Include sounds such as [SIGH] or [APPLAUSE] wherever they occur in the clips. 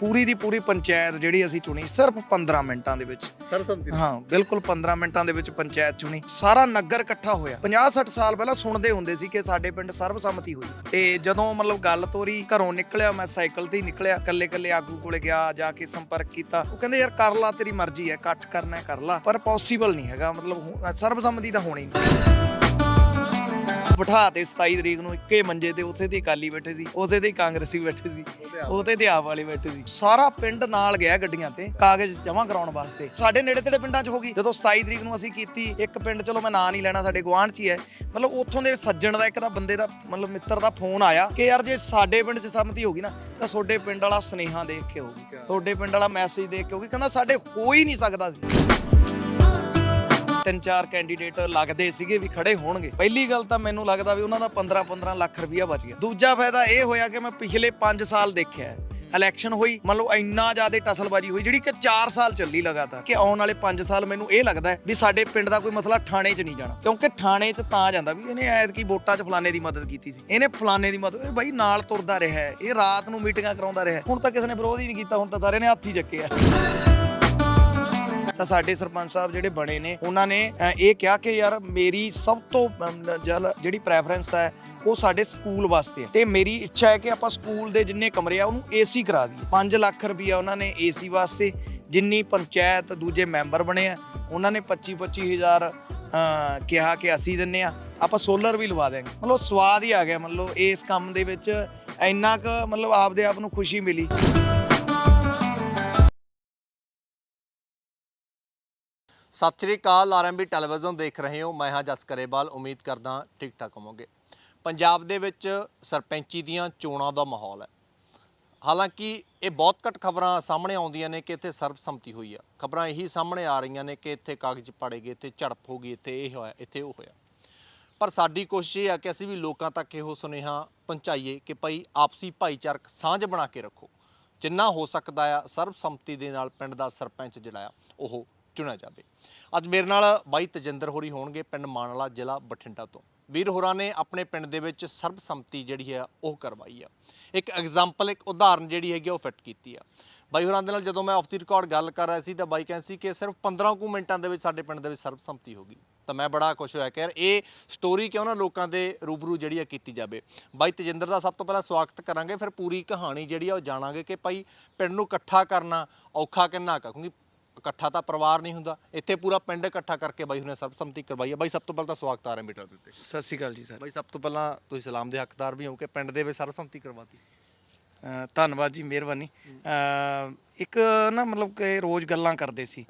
ਪੂਰੀ ਦੀ ਪੂਰੀ ਪੰਚਾਇਤ ਜਿਹੜੀ ਅਸੀਂ ਚੁਣੀ ਸਿਰਫ 15 ਮਿੰਟਾਂ ਦੇ ਵਿੱਚ। ਸਰਸੰਮਤੀ ਹਾਂ ਬਿਲਕੁਲ 15 ਮਿੰਟਾਂ ਦੇ ਵਿੱਚ ਪੰਚਾਇਤ ਚੁਣੀ। ਸਾਰਾ ਨਗਰ ਇਕੱਠਾ ਹੋਇਆ। 50 60 ਸਾਲ ਪਹਿਲਾਂ ਸੁਣਦੇ ਹੁੰਦੇ ਸੀ ਕਿ ਸਾਡੇ ਪਿੰਡ ਸਰਬਸੰਮਤੀ ਹੋਈ। ਤੇ ਜਦੋਂ ਮਤਲਬ ਗੱਲ ਤੋਰੀ ਘਰੋਂ ਨਿਕਲਿਆ ਮੈਂ ਸਾਈਕਲ ਤੇ ਹੀ ਨਿਕਲਿਆ। ਕੱਲੇ ਕੱਲੇ ਆਗੂ ਕੋਲੇ ਗਿਆ ਜਾ ਕੇ ਸੰਪਰਕ ਕੀਤਾ। ਉਹ ਕਹਿੰਦੇ ਯਾਰ ਕਰ ਲਾ ਤੇਰੀ ਮਰਜ਼ੀ ਹੈ ਇਕੱਠ ਕਰਨਾ ਹੈ ਕਰ ਲਾ। ਪਰ ਪੋਸੀਬਲ ਨਹੀਂ ਹੈਗਾ। ਮਤਲਬ ਸਰਬਸੰਮਤੀ ਤਾਂ ਹੋਣੀ ਨਹੀਂ। ਬਿਠਾ ਤੇ 27 ਤਰੀਕ ਨੂੰ ਇੱਕੇ ਮੰਜੇ ਤੇ ਉੱਥੇ ਤੇ ਅਕਾਲੀ ਬੈਠੇ ਸੀ ਉੱਥੇ ਤੇ ਕਾਂਗਰਸੀ ਬੈਠੇ ਸੀ ਉਹਦੇ ਤੇ ਆਪ ਵਾਲੇ ਬੈਠੇ ਸੀ। ਸਾਰਾ ਪਿੰਡ ਨਾਲ ਗਿਆ ਗੱਡੀਆਂ ਤੇ ਕਾਗਜ਼ ਜਮ੍ਹਾਂ ਕਰਾਉਣ ਵਾਸਤੇ। ਸਾਡੇ ਨੇੜੇ ਤੇੜੇ ਪਿੰਡਾਂ 'ਚ ਹੋ ਗਈ। ਜਦੋਂ 27 ਤਰੀਕ ਨੂੰ ਅਸੀਂ ਕੀਤੀ ਇੱਕ ਪਿੰਡ ਚਲੋ ਮੈਂ ਨਾਂ ਨਹੀਂ ਲੈਣਾ ਸਾਡੇ ਗੁਆਂਢ 'ਚ ਹੀ ਹੈ। ਮਤਲਬ ਉੱਥੋਂ ਦੇ ਸੱਜਣ ਦਾ ਇੱਕ ਦਾ ਬੰਦੇ ਦਾ ਮਤਲਬ ਮਿੱਤਰ ਦਾ ਫੋਨ ਆਇਆ ਕਿ ਯਾਰ ਜੇ ਸਾਡੇ ਪਿੰਡ 'ਚ ਸੰਮਤੀ ਹੋ ਗਈ ਨਾ ਤਾਂ ਤੁਹਾਡੇ ਪਿੰਡ ਵਾਲਾ ਸੁਨੇਹਾ ਦੇਖ ਕੇ ਹੋਊਗੀ ਤੁਹਾਡੇ ਪਿੰਡ ਵਾਲਾ ਮੈਸੇਜ ਦੇਖ ਕੇ ਹੋਊਗੀ ਕਹਿੰਦਾ ਸਾਡੇ ਹੋ ਹੀ ਨਹੀਂ ਸਕਦਾ ਸੀ। ਤਿੰਨ ਚਾਰ ਕੈਂਡੀਡੇਟ ਲੱਗਦੇ ਸੀਗੇ ਵੀ ਖੜੇ ਹੋਣਗੇ। ਪਹਿਲੀ ਗੱਲ ਤਾਂ ਮੈਨੂੰ ਲੱਗਦਾ ਵੀ ਉਹਨਾਂ ਦਾ 15 15 ਲੱਖ ਰੁਪਇਆ ਬਚ ਗਿਆ। ਦੂਜਾ ਫਾਇਦਾ ਇਹ ਹੋਇਆ ਕਿ ਮੈਂ ਪਿਛਲੇ 5 ਸਾਲ ਦੇਖਿਆ ਇਲੈਕਸ਼ਨ ਹੋਈ, ਮੰਨ ਲਓ ਇੰਨਾ ਜ਼ਿਆਦਾ ਟਸਲਬਾਜੀ ਹੋਈ, ਜਿਹੜੀ ਕਿ 4 ਸਾਲ ਚੱਲੀ ਲਗਾਤਾਰ। ਕਿ ਆਉਣ ਵਾਲੇ 5 ਸਾਲ ਮੈਨੂੰ ਇਹ ਲੱਗਦਾ ਵੀ ਸਾਡੇ ਪਿੰਡ ਦਾ ਕੋਈ ਮਸਲਾ ਥਾਣੇ 'ਚ ਨਹੀਂ ਜਾਣਾ। ਕਿਉਂਕਿ ਥਾਣੇ 'ਚ ਤਾਂ ਜਾਂਦਾ ਵੀ ਇਹਨੇ ਐਤਕੀ ਵੋਟਾਂ 'ਚ ਫਲਾਣੇ ਦੀ ਮਦਦ ਕੀਤੀ ਸੀ। ਇਹਨੇ ਫਲਾਣੇ ਦੀ ਮਦਦ, ਇਹ ਬਾਈ ਨਾਲ ਤੁਰਦਾ ਰਿਹਾ ਇਹ ਰਾਤ ਨੂੰ ਮੀਟਿੰਗਾਂ ਕਰਾਉਂਦਾ ਰਿਹਾ ਹੁਣ ਤਾਂ ਕਿਸੇ ਨੇ ਵਿਰੋਧ ਹੀ ਨਹੀਂ ਕੀਤਾ, ਹੁਣ ਤਾਂ ਸਾਰੇ ਨੇ ਹੱਥ ਹੀ ਚੱਕਿਆ। ਤਾਂ ਸਾਡੇ ਸਰਪੰਚ ਸਾਹਿਬ ਜਿਹੜੇ ਬਣੇ ਨੇ, ਉਹਨਾਂ ਨੇ ਇਹ ਕਿਹਾ ਕਿ ਯਾਰ ਮੇਰੀ ਸਭ ਤੋਂ ਜਲ- ਜਿਹੜੀ ਪ੍ਰੈਫਰੈਂਸ ਹੈ, ਉਹ ਸਾਡੇ ਸਕੂਲ ਵਾਸਤੇ ਹੈ। ਤੇ ਮੇਰੀ ਇੱਛਾ ਹੈ ਕਿ ਆਪਾਂ ਸਕੂਲ ਦੇ ਜਿੰਨੇ ਕਮਰੇ ਆ, ਉਹਨੂੰ ਏਸੀ ਕਰਾ ਦਈਏ। 5 ਲੱਖ ਰੁਪਈਆ ਉਹਨਾਂ ਨੇ ਏਸੀ ਵਾਸਤੇ, ਜਿੰਨੀ ਪੰਚਾਇਤ ਦੂਜੇ ਮੈਂਬਰ ਬਣੇ ਆ, ਉਹਨਾਂ ਨੇ 25 25000 ਕਿਹਾ ਕਿ ਅਸੀਂ ਦਿੰਨੇ ਆ, ਆਪਾਂ ਸੋਲਰ ਵੀ ਲਵਾ ਦੇਾਂਗੇ ਮਤਲਬ ਸਵਾਦ ਹੀ ਆ ਗਿਆ, ਮਤਲਬ ਇਸ ਕੰਮ ਦੇ ਵਿੱਚ ਇੰਨਾ ਕੁ, ਮਤਲਬ ਆਪਦੇ ਆਪ ਨੂੰ ਖੁਸ਼ੀ ਮਿਲੀ। ਸਤਿ ਸ਼੍ਰੀ ਅਕਾਲ ਆਰਐਮਬੀ ਟੈਲੀਵਿਜ਼ਨ ਦੇਖ ਰਹੇ ਹੋ। ਮੈਂ ਹਾਂ ਜਸ ਕਰੇਵਾਲ, ਉਮੀਦ ਕਰਦਾ ਠੀਕ ਠਾਕ ਹੋਵੋਗੇ। ਪੰਜਾਬ ਦੇ ਵਿੱਚ ਸਰਪੰਚੀ ਦੀਆਂ ਚੋਣਾਂ ਦਾ ਮਾਹੌਲ ਹੈ। ਹਾਲਾਂਕਿ ਇਹ ਬਹੁਤ ਘੱਟ ਖਬਰਾਂ ਸਾਹਮਣੇ ਆਉਂਦੀਆਂ ਨੇ ਕਿ ਇੱਥੇ ਸਰਬਸੰਮਤੀ ਹੋਈ ਆ। ਖਬਰਾਂ ਇਹੀ ਸਾਹਮਣੇ ਆ ਰਹੀਆਂ ਨੇ ਕਿ ਇੱਥੇ ਕਾਗਜ਼ ਪਾੜੇ ਗਏ, ਇੱਥੇ ਝੜਪ ਹੋ ਗਈ, ਇੱਥੇ ਇਹ ਹੋਇਆ, ਇੱਥੇ ਉਹ ਹੋਇਆ। ਪਰ ਸਾਡੀ ਕੋਸ਼ਿਸ਼ ਇਹ ਆ ਕਿ ਅਸੀਂ ਵੀ ਲੋਕਾਂ ਤੱਕ ਇਹੋ ਸੁਨੇਹਾ ਪਹੁੰਚਾਈਏ ਕਿ ਭਾਈ ਆਪਸੀ ਭਾਈਚਾਰਕ ਸਾਂਝ ਬਣਾ ਕੇ ਰੱਖੋ। ਜਿੰਨਾ ਹੋ ਸਕਦਾ ਆ, ਸਰਬਸੰਮਤੀ ਦੇ ਨਾਲ ਪਿੰਡ ਦਾ ਸਰਪੰਚ ਜਿਹੜਾ ਆ, ਉਹ ਚੁਣਿਆ ਜਾਵੇ। ਅੱਜ ਮੇਰੇ ਨਾਲ ਬਾਈ ਤਜਿੰਦਰ ਹੋਰੀ ਹੋਣਗੇ ਪਿੰਡ ਮਾਨਲਾ ਜ਼ਿਲ੍ਹਾ ਬਠਿੰਡਾ ਤੋਂ। ਵੀਰ ਹੋਰਾਂ ਨੇ ਆਪਣੇ ਪਿੰਡ ਦੇ ਵਿੱਚ ਸਰਬਸੰਮਤੀ ਜਿਹੜੀ ਹੈ ਉਹ ਕਰਵਾਈ ਆ। ਇੱਕ ਐਗਜ਼ਾਮਪਲ ਇੱਕ ਉਦਾਹਰਨ ਜਿਹੜੀ ਹੈਗੀ ਆ ਉਹ ਫਿੱਟ ਕੀਤੀ ਆ। ਬਾਈ ਹੋਰਾਂ ਦੇ ਨਾਲ ਜਦੋਂ ਮੈਂ ਆਫ ਦੀ ਰਿਕਾਰਡ ਗੱਲ ਕਰ ਰਿਹਾ ਸੀ ਤਾਂ ਬਾਈ ਕਹਿੰਦੇ ਸੀ ਕਿ ਸਿਰਫ 15 ਕੁ ਮਿੰਟਾਂ ਦੇ ਵਿੱਚ ਸਾਡੇ ਪਿੰਡ ਦੇ ਵਿੱਚ ਸਰਬਸੰਮਤੀ ਹੋ ਗਈ। ਤਾਂ ਮੈਂ ਬੜਾ ਖੁਸ਼ ਹੋਇਆ ਕਿ ਯਾਰ ਇਹ ਸਟੋਰੀ ਕਿਉਂ ਨਾ ਲੋਕਾਂ ਦੇ ਰੂਬਰੂ ਜਿਹੜੀ ਆ ਕੀਤੀ ਜਾਵੇ। ਬਾਈ ਤਜਿੰਦਰ ਦਾ ਸਭ ਤੋਂ ਪਹਿਲਾਂ ਸਵਾਗਤ ਕਰਾਂਗੇ, ਫਿਰ ਪੂਰੀ ਕਹਾਣੀ ਜਿਹੜੀ ਆ ਉਹ ਜਾਣਾਂਗੇ ਕਿ ਭਾਈ ਪਿੰਡ ਨੂੰ ਇਕੱਠਾ ਕਰਨਾ ਔਖਾ ਕਿੰਨਾ ਕਾ ਕਿਉਂਕਿ ਇਕੱਠਾ ਤਾਂ ਪਰਿਵਾਰ ਨਹੀਂ ਹੁੰਦਾ ਇੱਥੇ ਪੂਰਾ ਪਿੰਡ ਇਕੱਠਾ ਕਰਕੇ ਬਾਈ ਹੁਣੇ ਸਰਬਸੰਮਤੀ ਕਰਵਾਈ ਹੈ। ਬਾਈ ਸਭ ਤੋਂ ਪਹਿਲਾਂ ਤਾਂ ਸਵਾਗਤ ਆ ਰਿਹਾ ਮੀਟਰ ਦੇ ਉੱਤੇ। ਸਤਿ ਸ਼੍ਰੀ ਅਕਾਲ ਜੀ ਸਰ। ਬਾਈ ਸਭ ਤੋਂ ਪਹਿਲਾਂ ਤੁਸੀਂ ਸਲਾਮ ਦੇ ਹੱਕਦਾਰ ਵੀ ਹੋ ਕਿ ਪਿੰਡ ਦੇ ਵਿੱਚ ਸਰਬਸੰਮਤੀ ਕਰਵਾਤੀ। ਧੰਨਵਾਦ ਜੀ ਮਿਹਰਬਾਨੀ। ਇੱਕ ਨਾ ਮਤਲਬ ਕਿ ਰੋਜ਼ ਗੱਲਾਂ ਕਰਦੇ ਸੀ।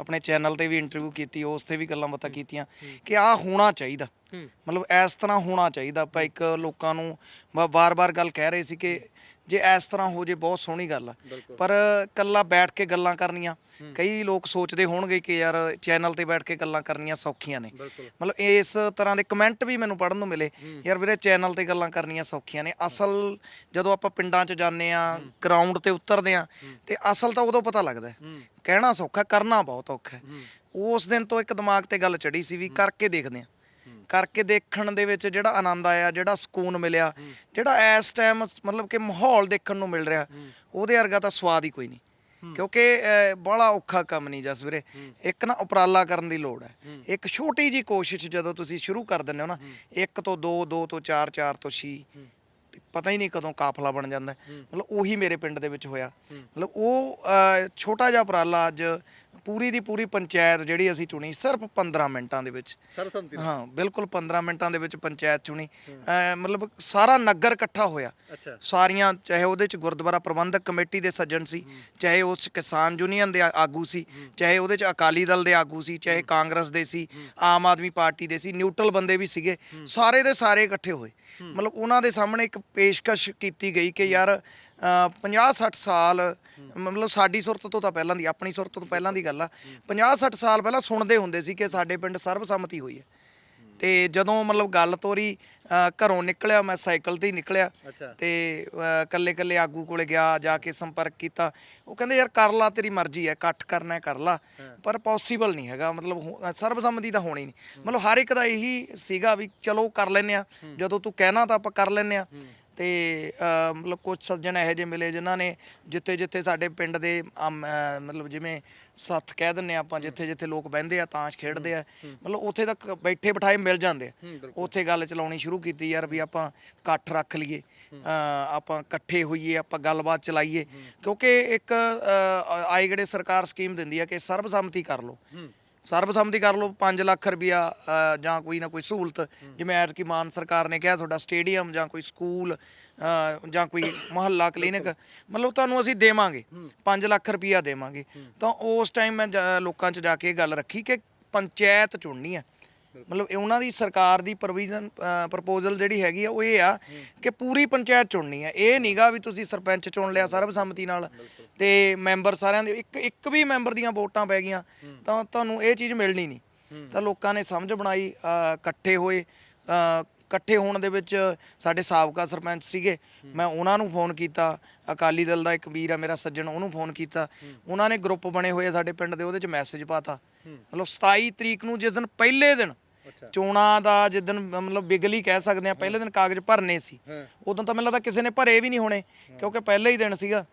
ਆਪਣੇ ਚੈਨਲ ਤੇ ਵੀ ਇੰਟਰਵਿਊ ਕੀਤੀ ਉਸ ਤੇ ਵੀ ਗੱਲਾਂ ਬਾਤਾਂ ਕੀਤੀਆਂ ਕਿ ਆ ਹੋਣਾ ਚਾਹੀਦਾ। ਮਤਲਬ ਇਸ ਤਰ੍ਹਾਂ ਹੋਣਾ ਚਾਹੀਦਾ। ਆਪਾਂ ਇੱਕ ਲੋਕਾਂ ਨੂੰ ਵਾਰ-ਵਾਰ ਗੱਲ ਕਹਿ ਰਹੇ ਸੀ ਕਿ ਜੇ ਇਸ ਤਰ੍ਹਾਂ ਹੋ ਜੇ ਬਹੁਤ ਸੋਹਣੀ ਗੱਲ ਆ। ਪਰ ਕੱਲਾ ਬੈਠ ਕੇ ਗੱਲਾਂ ਕਰਨੀਆਂ ਕਈ ਲੋਕ ਸੋਚਦੇ ਹੋਣਗੇ ਕਿ ਯਾਰ ਚੈਨਲ ਤੇ ਬੈਠ ਕੇ ਗੱਲਾਂ ਕਰਨੀਆਂ ਸੌਖੀਆਂ ਨੇ। ਮਤਲਬ ਇਸ ਤਰ੍ਹਾਂ ਦੇ ਕਮੈਂਟ ਵੀ ਮੈਨੂੰ ਪੜਨ ਨੂੰ ਮਿਲੇ ਯਾਰ ਵੀਰੇ ਚੈਨਲ ਤੇ ਗੱਲਾਂ ਕਰਨੀਆਂ ਸੌਖੀਆਂ ਨੇ। ਅਸਲ ਜਦੋਂ ਆਪਾਂ ਪਿੰਡਾਂ 'ਚ ਜਾਂਦੇ ਆ ਗਰਾਊਂਡ ਤੇ ਉਤਰਦੇ ਆ ਤੇ ਅਸਲ ਤਾਂ ਉਦੋਂ ਪਤਾ ਲੱਗਦਾ ਹੈ। ਕਹਿਣਾ ਸੌਖਾ ਕਰਨਾ ਬਹੁਤ ਔਖਾ ਉਸ ਦਿਨ ਤੋਂ ਇੱਕ ਦਿਮਾਗ ਤੇ ਗੱਲ ਚੜੀ ਸੀ ਵੀ ਕਰਕੇ ਦੇਖਦੇ ਆ ਕਰਕੇ ਦੇਖਣ ਦੇ ਵਿੱਚ ਜਿਹੜਾ ਆਨੰਦ ਆਇਆ ਜਿਹੜਾ ਸਕੂਨ ਮਿਲਿਆ ਜਿਹੜਾ ਇਸ ਟਾਈਮ ਮਤਲਬ ਕਿ ਮਾਹੌਲ ਦੇਖਣ ਨੂੰ ਮਿਲ ਰਿਹਾ ਉਹਦੇ ਵਰਗਾ ਤਾਂ ਸਵਾਦ ਹੀ ਕੋਈ ਨਹੀਂ। ਕਿਉਂਕਿ ਬੜਾ ਔਖਾ ਕੰਮ ਨਹੀਂ ਜਸ ਵੀਰੇ ਇੱਕ ਨਾ ਉਪਰਾਲਾ ਕਰਨ ਦੀ ਲੋੜ ਹੈ। ਇੱਕ ਛੋਟੀ ਜੀ ਕੋਸ਼ਿਸ਼ ਜਦੋਂ ਤੁਸੀਂ ਸ਼ੁਰੂ ਕਰ ਦਿੰਦੇ ਹੋ ਨਾ ਇੱਕ ਤੋਂ ਦੋ ਦੋ ਤੋਂ ਚਾਰ ਚਾਰ ਤੋਂ ਛੇ। ਤੇ ਪਤਾ ਹੀ ਨਹੀਂ ਕਦੋਂ ਕਾਫਲਾ ਬਣ ਜਾਂਦਾ। ਮਤਲਬ ਉਹੀ ਮੇਰੇ ਪਿੰਡ ਦੇ ਵਿੱਚ ਹੋਇਆ। ਮਤਲਬ ਉਹ ਛੋਟਾ ਜਿਹਾ ਉਪਰਾਲਾ ਅੱਜ ਪੂਰੀ ਦੀ ਪੂਰੀ ਪੰਚਾਇਤ ਜਿਹੜੀ ਅਸੀਂ ਚੁਣੀ ਸਿਰਫ 15 ਮਿੰਟਾਂ ਦੇ ਵਿੱਚ। ਸਰਬਸੰਮਤੀ ਹਾਂ ਬਿਲਕੁਲ 15 ਮਿੰਟਾਂ ਦੇ ਵਿੱਚ ਪੰਚਾਇਤ ਚੁਣੀ। ਮਤਲਬ ਸਾਰਾ ਨਗਰ ਇਕੱਠਾ ਹੋਇਆ। ਸਾਰੀਆਂ ਚਾਹੇ ਉਹਦੇ ਚ ਗੁਰਦੁਆਰਾ ਪ੍ਰਬੰਧਕ ਕਮੇਟੀ ਦੇ ਸੱਜਣ ਸੀ ਚਾਹੇ ਉਸ ਕਿਸਾਨ ਯੂਨੀਅਨ ਦੇ ਆਗੂ ਸੀ ਚਾਹੇ ਉਹਦੇ ਚ ਅਕਾਲੀ ਦਲ ਦੇ ਆਗੂ ਸੀ ਚਾਹੇ ਕਾਂਗਰਸ ਦੇ ਸੀ ਆਮ ਆਦਮੀ ਪਾਰਟੀ ਦੇ ਸੀ ਨਿਊਟਰਲ ਬੰਦੇ ਵੀ ਸੀਗੇ। ਸਾਰੇ ਦੇ ਸਾਰੇ ਇਕੱਠੇ ਹੋਏ। ਮਤਲਬ ਉਹਨਾਂ ਦੇ ਸਾਹਮਣੇ ਇੱਕ ਪੇਸ਼ਕਸ਼ ਕੀਤੀ ਗਈ ਕਿ ਯਾਰ 50 60 ਸਾਲ ਮਤਲਬ ਸਾਡੀ ਸੁਰਤ ਤੋਂ ਤਾਂ ਪਹਿਲਾਂ ਦੀ ਆਪਣੀ ਸੁਰਤ ਤੋਂ ਪਹਿਲਾਂ ਦੀ ਗੱਲ ਆ। 50 60 ਸਾਲ ਪਹਿਲਾਂ ਸੁਣਦੇ ਹੁੰਦੇ ਸੀ ਕਿ ਸਾਡੇ ਪਿੰਡ ਸਰਬਸੰਮਤੀ ਹੋਈ ਹੈ। ਤੇ ਜਦੋਂ ਮਤਲਬ ਗੱਲ ਤੋਰੀ ਘਰੋਂ ਨਿਕਲਿਆ ਮੈਂ ਸਾਈਕਲ ਤੇ ਹੀ ਨਿਕਲਿਆ। ਤੇ ਕੱਲੇ ਕੱਲੇ ਆਗੂ ਕੋਲੇ ਗਿਆ ਜਾ ਕੇ ਸੰਪਰਕ ਕੀਤਾ। ਉਹ ਕਹਿੰਦੇ ਯਾਰ ਕਰ ਲਾ ਤੇਰੀ ਮਰਜ਼ੀ ਹੈ ਇਕੱਠ ਕਰਨਾ ਹੈ ਕਰ ਲਾ। ਪਰ ਪੋਸੀਬਲ ਨਹੀਂ ਹੈਗਾ ਮਤਲਬ ਸਰਬਸੰਮਤੀ ਤਾਂ ਹੋਣੀ ਨਹੀਂ। ਮਤਲਬ ਹਰ ਇੱਕ ਦਾ ਇਹੀ ਸੀਗਾ ਵੀ ਚਲੋ ਕਰ ਲੈਨੇ ਆ ਜਦੋਂ ਤੂੰ ਕਹਿਣਾ ਤਾਂ ਆਪਾਂ ਕਰ ਲੈਨੇ ਆ ਤੇ ਮਤਲਬ ਕੁਝ ਸੱਜਣ ਇਹੋ ਜਿਹੇ ਮਿਲੇ ਜਿਨ੍ਹਾਂ ਨੇ ਜਿੱਥੇ ਜਿੱਥੇ ਸਾਡੇ ਪਿੰਡ ਦੇ ਮਤਲਬ ਜਿਵੇਂ ਸੱਥ ਕਹਿ ਦਿੰਨੇ ਆਪਾਂ ਜਿੱਥੇ ਜਿੱਥੇ ਲੋਕ ਬਹਿੰਦੇ ਆ ਤਾਸ਼ ਖੇਡਦੇ ਆ। ਮਤਲਬ ਉੱਥੇ ਤੱਕ ਬੈਠੇ ਬਿਠਾਏ ਮਿਲ ਜਾਂਦੇ ਆ। ਉੱਥੇ ਗੱਲ ਚਲਾਉਣੀ ਸ਼ੁਰੂ ਕੀਤੀ ਯਾਰ ਵੀ ਆਪਾਂ ਇਕੱਠ ਰੱਖ ਲਈਏ। ਆਪਾਂ ਇਕੱਠੇ ਹੋਈਏ ਆਪਾਂ ਗੱਲਬਾਤ ਚਲਾਈਏ। ਕਿਉਂਕਿ ਇੱਕ ਅ, ਆਈਗੜੇ ਸਰਕਾਰ ਸਕੀਮ ਦਿੰਦੀ ਹੈ ਕਿ ਸਰਬਸੰਮਤੀ ਕਰ ਲਓ। ਸਰਬਸੰਮਤੀ ਕਰ ਲਓ 5 ਲੱਖ ਰੁਪਇਆ ਜਾਂ ਕੋਈ ਨਾ ਕੋਈ ਸਹੂਲਤ। ਜਿਵੇਂ ਐਤਕੀ ਮਾਨ ਸਰਕਾਰ ਨੇ ਕਿਹਾ ਤੁਹਾਡਾ ਸਟੇਡੀਅਮ ਜਾਂ ਕੋਈ ਸਕੂਲ ਜਾਂ ਕੋਈ ਮੁਹੱਲਾ, ਕਲੀਨਿਕ, ਮਤਲਬ ਤੁਹਾਨੂੰ ਅਸੀਂ ਦੇਵਾਂਗੇ 5 ਲੱਖ ਰੁਪਇਆ ਦੇਵਾਂਗੇ। ਤਾਂ ਉਸ ਟਾਈਮ ਮੈਂ ਜਾ- ਲੋਕਾਂ 'ਚ ਜਾ ਕੇ ਇਹ ਗੱਲ ਰੱਖੀ ਕਿ ਪੰਚਾਇਤ ਚੁਣਨੀ ਹੈ। ਮਤਲਬ ਇਹ ਉਹਨਾਂ ਦੀ ਸਰਕਾਰ ਦੀ ਪ੍ਰੋਵੀਜ਼ਨ ਪ੍ਰਪੋਜ਼ਲ ਜਿਹੜੀ ਹੈਗੀ ਆ, ਉਹ ਇਹ ਆ ਕਿ ਪੂਰੀ ਪੰਚਾਇਤ ਚੁਣਨੀ ਆ। ਇਹ ਨਹੀਂਗਾ ਵੀ ਤੁਸੀਂ ਸਰਪੰਚ ਚੁਣ ਲਿਆ ਸਰਬਸੰਮਤੀ ਨਾਲ ਤੇ ਮੈਂਬਰ ਸਾਰਿਆਂ ਦੇ, ਇੱਕ ਇੱਕ ਵੀ ਮੈਂਬਰ ਦੀਆਂ ਵੋਟਾਂ ਪੈ ਗਈਆਂ, ਤਾਂ ਤੁਹਾਨੂੰ ਇਹ ਚੀਜ਼ ਮਿਲਣੀ ਨਹੀਂ। ਤਾਂ ਲੋਕਾਂ ਨੇ ਸਮਝ ਬਣਾਈ ਇਕੱਠੇ ਹੋਏ ਇਕੱਠੇ ਹੋਣ ਦੇ ਵਿੱਚ ਸਾਡੇ ਸਾਬਕਾ ਸਰਪੰਚ ਸੀਗੇ। ਮੈਂ ਉਹਨਾਂ ਨੂੰ ਫੋਨ ਕੀਤਾ, ਅਕਾਲੀ ਦਲ ਦਾ ਇੱਕ ਵੀਰ ਆ ਮੇਰਾ ਸੱਜਣ, ਉਹਨੂੰ ਫੋਨ ਕੀਤਾ। ਉਹਨਾਂ ਨੇ ਗਰੁੱਪ ਬਣੇ ਹੋਏ ਸਾਡੇ ਪਿੰਡ ਦੇ, ਉਹਦੇ ਚ ਮੈਸੇਜ ਪਾਤਾ। ਮਤਲਬ 27 ਤਰੀਕ ਨੂੰ, ਜਿਸ ਦਿਨ ਪਹਿਲੇ ਦਿਨ ਚੋਣਾਂ ਦਾ ਜਿੱਦਨ ਮਤਲਬ ਬਿਗਲੀ ਕਹਿ ਸਕਦੇ ਆ ਪਹਿਲੇ ਦਿਨ ਕਾਗਜ਼ ਭਰਨੇ ਸੀ। ਉਦੋਂ ਤਾਂ ਮੈਨੂੰ ਲੱਗਦਾ ਕਿਸੇ ਨੇ ਭਰੇ ਵੀ ਨਹੀਂ ਹੋਣੇ ਕਿਉਂਕਿ ਪਹਿਲੇ ਹੀ ਦਿਨ ਸੀਗਾ।